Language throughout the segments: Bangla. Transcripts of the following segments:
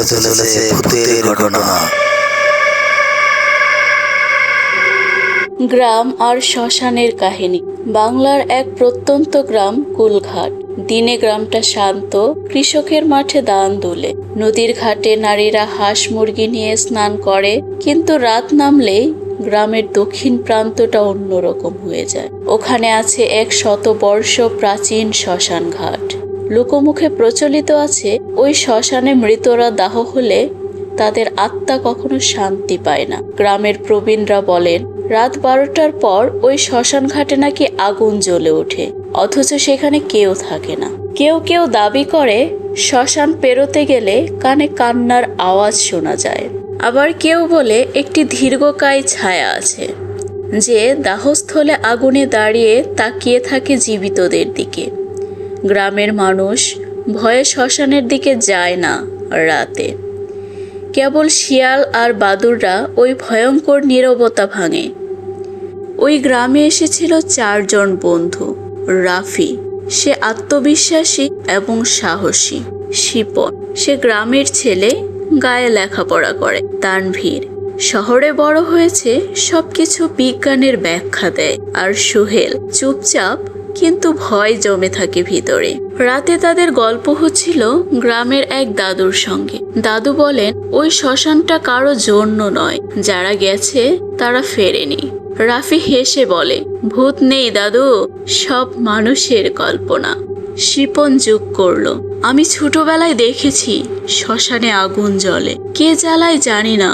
হতে চলেছে ভূতের ঘটনা। গ্রাম আর শ্মশানের কাহিনী। বাংলার এক প্রত্যন্ত গ্রাম, কুলঘাট। দিনে গ্রামটা শান্ত, কৃষকের মাঠে দান দুলে। নদীর ঘাটে নারীরা হাঁস মুরগি নিয়ে স্নান করে, কিন্তু রাত নামলেই গ্রামের দক্ষিণ প্রান্তটা অন্যরকম হয়ে যায়। ওখানে আছে এক শতবর্ষ প্রাচীন শ্মশান ঘাট লোকমুখে প্রচলিত আছে, ওই শ্মশানে মৃতরা দাহ হলে তাদের আত্মা কখনো শান্তি পায় না। গ্রামের প্রবীণরা বলেন, রাত বারোটার পর ওই শ্মশান ঘাটে নাকি আগুন জ্বলে ওঠে, অথচ সেখানে কেউ থাকে না। কেউ কেউ দাবি করে, শ্মশান পেরোতে গেলে কানে কান্নার আওয়াজ শোনা যায়। আবার কেউ বলে, একটি দীর্ঘকায় ছায়া আছে, যে দাহস্থলে আগুনে দাঁড়িয়ে তাকিয়ে থাকে জীবিতদের দিকে। গ্রামের মানুষ ভয়ে শ্মশানের দিকে যায় না রাতে। কেবল শিয়াল আর বাদুররা ওই ভয়ঙ্কর নীরবতা ভাঙে। ওই গ্রামে এসেছিল চারজন বন্ধু, রাফি। সে আত্মবিশ্বাসী এবং সাহসী। শিপন, সে গ্রামের ছেলে, গায়ে লেখাপড়া করে তানভীর শহরে বড় হয়েছে সবকিছু বিজ্ঞানের ব্যাখ্যা দেয়। আর সোহেল চুপচাপ কিন্তু ভয় জমে থাকে ভিতরে। রাতে তাদের গল্প হচ্ছিল গ্রামের এক দাদুর সঙ্গে। দাদু বলেন, ওই শ্মশানটা কারও জন্য নয়, যারা গেছে তারা ফেরেনি। রাফি হেসে বলে, ভূত নেই দাদু, সব মানুষের কল্পনা। শিপন যোগ করল, আমি ছোটবেলায় দেখেছি শ্মশানে আগুন জ্বলে। কে জ্বালায় জানি না।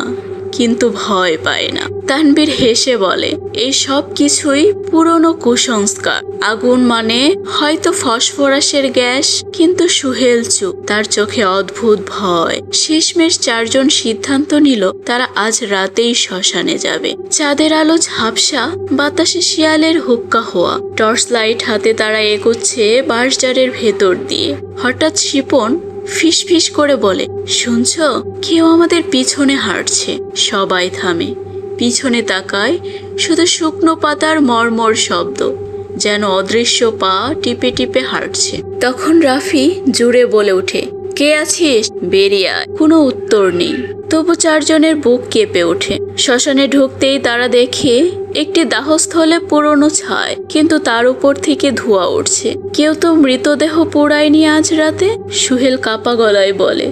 কিন্তু ভয় পায় না। তানবীর হেসে বলে, এই সব কিছুই পুরনো কুসংস্কার। আগুন মানে হয়তো ফসফরাসের গ্যাস, কিন্তু সুহেল চুপ। তার চোখে অদ্ভুত ভয়। শেষমেশ চারজন সিদ্ধান্ত নিল, তারা আজ রাতেই শ্মশানে যাবে। চাঁদের আলো ঝাপসা, বাতাসে শিয়ালের হুক্কা হওয়া। টর্চ লাইট হাতে তারা এগোচ্ছে বাঁশজারের ভেতর দিয়ে। হঠাৎ শিপন ফিস ফিস করে বলে, শুনছ? কেউ আমাদের পিছনে হাঁটছে। সবাই থামে। পিছনে তাকায় শুধু শুকনো পাতার মরমর শব্দ, যেন অদৃশ্য পা টিপে টিপে হাঁটছে। তখন রাফি জুড়ে বলে ওঠে কে আছিস? বেরিয়ে আয়। কোনো উত্তর নেই। তবু চারজনের বুক কেঁপে ওঠে। শ্মশানে ঢুকতেই তারা দেখে একটি দাহস্থলে পুরনো ছায় কিন্তু তার উপর থেকে ধোঁয়া উঠছে। কেউ তো মৃতদেহ পোড়ায়নি আজ রাতে? সুহেল কাপা গলায় বলে,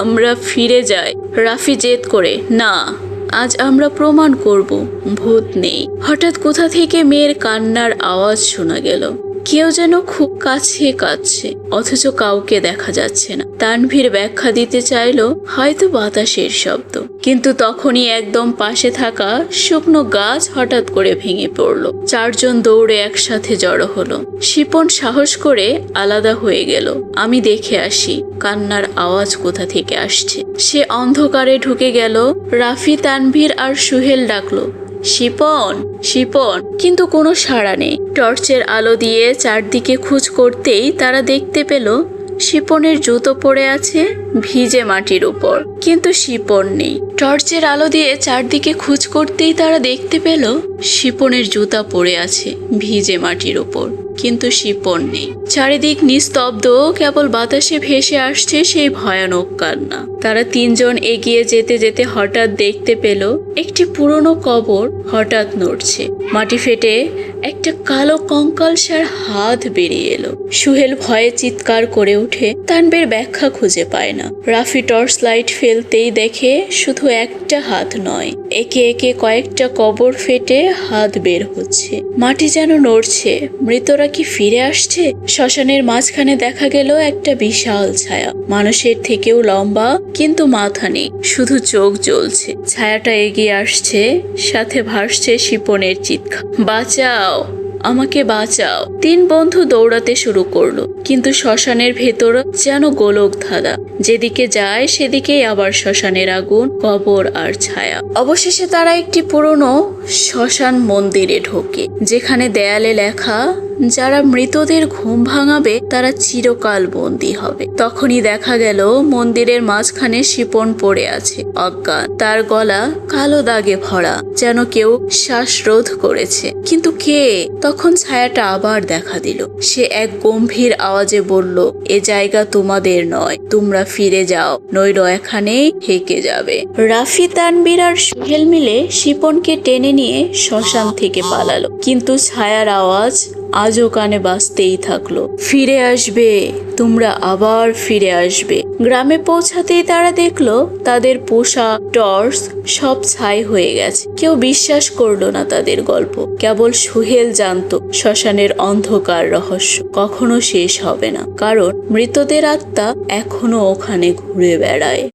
আমরা ফিরে যাই। রাফি জেদ করে, না, আজ আমরা প্রমাণ করব। ভূত নেই। হঠাৎ কোথা থেকে মেয়ের কান্নার আওয়াজ শোনা গেল। কেউ যেন খুব কাছে কাঁদছে অথচ কাউকে দেখা যাচ্ছে না। তানভীর ব্যাখ্যা দিতে চাইলো হয়তো বাতাসের শব্দ, কিন্তু তখনই একদম পাশে থাকা শুকনো গাছ হঠাৎ করে ভেঙে পড়ল। চারজন দৌড়ে একসাথে জড়ো হলো। শিপন সাহস করে আলাদা হয়ে গেল। আমি দেখে আসি, কান্নার আওয়াজ কোথা থেকে আসছে। সে অন্ধকারে ঢুকে গেল। রাফি, তানভীর আর সুহেল ডাকলো শিপন শিপন, কিন্তু কোনো সাড়া নেই। টর্চের আলো দিয়ে চারদিকে খোঁজ করতেই তারা দেখতে পেল, শিপনের জুতো পড়ে আছে ভিজে মাটির উপর। কিন্তু শিপন নেই। টর্চের আলো দিয়ে চারদিকে খোঁজ করতেই তারা দেখতে পেল, শিপনের জুতা পড়ে আছে ভিজে মাটির উপর। কিন্তু শিপন নেই। চারিদিক নিস্তব্ধ, কেবল বাতাসে ভেসে আসছে সেই ভয়ানক কান্না। তারা তিনজন এগিয়ে যেতে যেতে হঠাৎ দেখতে পেল, একটি পুরনো কবর হঠাৎ নড়ছে। মাটি ফেটে একটা কালো কঙ্কালসার হাত বেরিয়ে এলো। সুহেল ভয়ে চিৎকার করে উঠে তানবের ব্যাখ্যা খুঁজে পায় না। রাফি টর্চ লাইট ফেলতেই দেখে শুধু একটা হাত নয় একে একে কয়েকটা কবর ফেটে হাত বের হচ্ছে। মাটি যেন নড়ছে। মৃতরা কি ফিরে আসছে? শ্মশানের মাঝখানে দেখা গেল একটা বিশাল ছায়া। মানুষের থেকেও লম্বা, কিন্তু মাথা নেই। শুধু চোখ জ্বলছে। ছায়াটা এগিয়ে আসছে, সাথে ভাসছে শিপনের চিৎকার। বাঁচাও! আমাকে বাঁচাও। তিন বন্ধু দৌড়াতে শুরু করল, কিন্তু শ্মশানের ভেতর যেন গোলক ধাঁধা। যেদিকে যায়, সেদিকেই আবার শ্মশানের আগুন, কবর আর ছায়া। অবশেষে তারা একটি পুরনো শ্মশান মন্দিরে ঢোকে, যেখানে দেয়ালে লেখা যারা মৃতদের ঘুম ভাঙাবে, তারা চিরকাল বন্দী হবে। তখনই দেখা গেল, মন্দিরের মাঝখানে শিপন পড়ে আছে। অজ্ঞান। তার গলা কালো দাগে ভরা, যেন কেউ শ্বাসরোধ করেছে। কিন্তু কে? তখন ছায়াটা আবার দেখা দিল। সে এক গম্ভীর আওয়াজে বলল, এ জায়গা তোমাদের নয়, তোমরা ফিরে যাও। নইল এখানেই হেকে যাবে। রাফি, তানবীর আর সুহেল মিলে শিপনকে টেনে নিয়ে শ্মশান থেকে পালালো। কিন্তু ছায়ার আওয়াজ আজও কানে বাঁচতেই থাকল। ফিরে আসবে, তোমরা আবার ফিরে আসবে। গ্রামে পৌঁছাতেই তারা দেখল, তাদের পোষা টর্চ সব ছাই হয়ে গেছে। কেউ বিশ্বাস করল না তাদের গল্প। কেবল সুহেল জানতো, শ্মশানের অন্ধকার রহস্য কখনো শেষ হবে না। কারণ মৃতদের আত্মা এখনও ওখানে ঘুরে বেড়ায়।